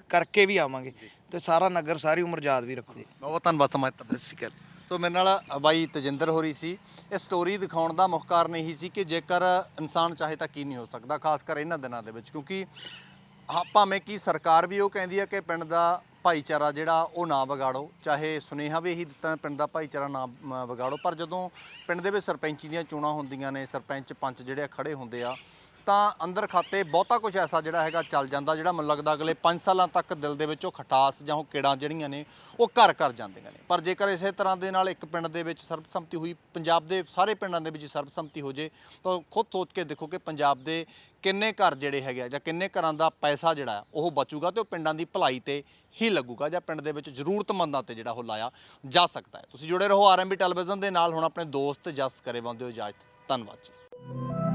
ਕਰਕੇ ਵੀ ਆਵਾਂਗੇ। ਤੇ ਸਾਰਾ ਨਗਰ ਸਾਰੀ ਉਮਰ ਯਾਦ ਵੀ ਰੱਖੂ। ਬਹੁਤ ਧੰਨਵਾਦ ਸਮਾਂ ਦਿੱਤਾ ਸਤਿ ਸ਼੍ਰੀ ਅਕਾਲ। ਸੋ ਮੇਰੇ ਨਾਲ ਬਾਈ ਤਜਿੰਦਰ ਹੋਰੀ ਸੀ। ਇਹ ਸਟੋਰੀ ਦਿਖਾਉਣ ਦਾ ਮੁੱਖ ਕਾਰਨ ਇਹੀ ਸੀ ਕਿ ਜੇਕਰ ਇਨਸਾਨ ਚਾਹੇ ਤਾਂ ਕੀ ਨਹੀਂ ਹੋ ਸਕਦਾ ਖਾਸ ਕਰ ਇਹਨਾਂ ਦਿਨਾਂ ਦੇ ਵਿੱਚ ਕਿਉਂਕਿ ਹਾਂ, ਭਾਵੇਂ ਕਿ ਸਰਕਾਰ ਵੀ ਉਹ ਕਹਿੰਦੀ ਹੈ ਕਿ ਪਿੰਡ ਦਾ ਭਾਈਚਾਰਾ ਜਿਹੜਾ ਉਹ ਨਾ ਵਿਗਾੜੋ ਚਾਹੇ ਸੁਨੇਹਾ ਵੀ ਇਹੀ ਦਿੱਤਾ ਪਿੰਡ ਦਾ ਭਾਈਚਾਰਾ ਨਾ ਵਿਗਾੜੋ ਪਰ ਜਦੋਂ ਪਿੰਡ ਦੇ ਵਿੱਚ ਸਰਪੰਚੀ ਦੀਆਂ ਚੋਣਾਂ ਹੁੰਦੀਆਂ ਨੇ ਸਰਪੰਚ ਪੰਚ ਜਿਹੜੇ ਆ ਖੜੇ ਹੁੰਦੇ ਆ ਤਾਂ ਅੰਦਰ ਖਾਤੇ ਬਹੁਤਾ ਕੁਝ ਐਸਾ ਜਿਹੜਾ ਹੈਗਾ ਚੱਲ ਜਾਂਦਾ, ਜਿਹੜਾ ਮੈਨੂੰ ਲੱਗਦਾ ਅਗਲੇ 5 ਸਾਲਾਂ ਤੱਕ ਦਿਲ ਦੇ ਵਿੱਚ ਉਹ ਖਟਾਸ ਜਾਂ ਉਹ ਕਿੜਾਂ ਜਿਹੜੀਆਂ ਨੇ, ਉਹ ਘਰ ਘਰ ਜਾਂਦੀਆਂ ਨੇ। ਪਰ ਜੇਕਰ ਇਸੇ ਤਰ੍ਹਾਂ ਦੇ ਨਾਲ ਇੱਕ ਪਿੰਡ ਦੇ ਵਿੱਚ ਸਰਬਸੰਮਤੀ ਹੋਈ, ਪੰਜਾਬ ਦੇ ਸਾਰੇ ਪਿੰਡਾਂ ਦੇ ਵਿੱਚ ਸਰਬਸੰਮਤੀ ਹੋ ਜੇ, ਤਾਂ ਖੁਦ ਸੋਚ ਕੇ ਦੇਖੋ ਕਿ ਪੰਜਾਬ ਦੇ ਕਿੰਨੇ ਘਰ ਜਿਹੜੇ ਹੈਗੇ ਆ ਜਾਂ ਕਿੰਨੇ ਘਰਾਂ ਦਾ ਪੈਸਾ ਜਿਹੜਾ ਉਹ ਬਚੂਗਾ ਤੇ ਉਹ ਪਿੰਡਾਂ ਦੀ ਭਲਾਈ ਤੇ ਹੀ ਲੱਗੂਗਾ ਜਾਂ ਪਿੰਡ ਦੇ ਵਿੱਚ ਜ਼ਰੂਰਤਮੰਦਾਂ ਤੇ ਜਿਹੜਾ ਉਹ ਲਾਇਆ ਜਾ ਸਕਦਾ ਹੈ। ਤੁਸੀਂ ਜੁੜੇ ਰਹੋ ਆਰਐਮਬੀ ਟੈਲੀਵਿਜ਼ਨ ਦੇ ਨਾਲ, ਹੁਣ ਆਪਣੇ ਦੋਸਤ ਜਸ ਕਰੇ ਹੋ ਇਜਾਜ਼ਤ। ਧੰਨਵਾਦ ਜੀ।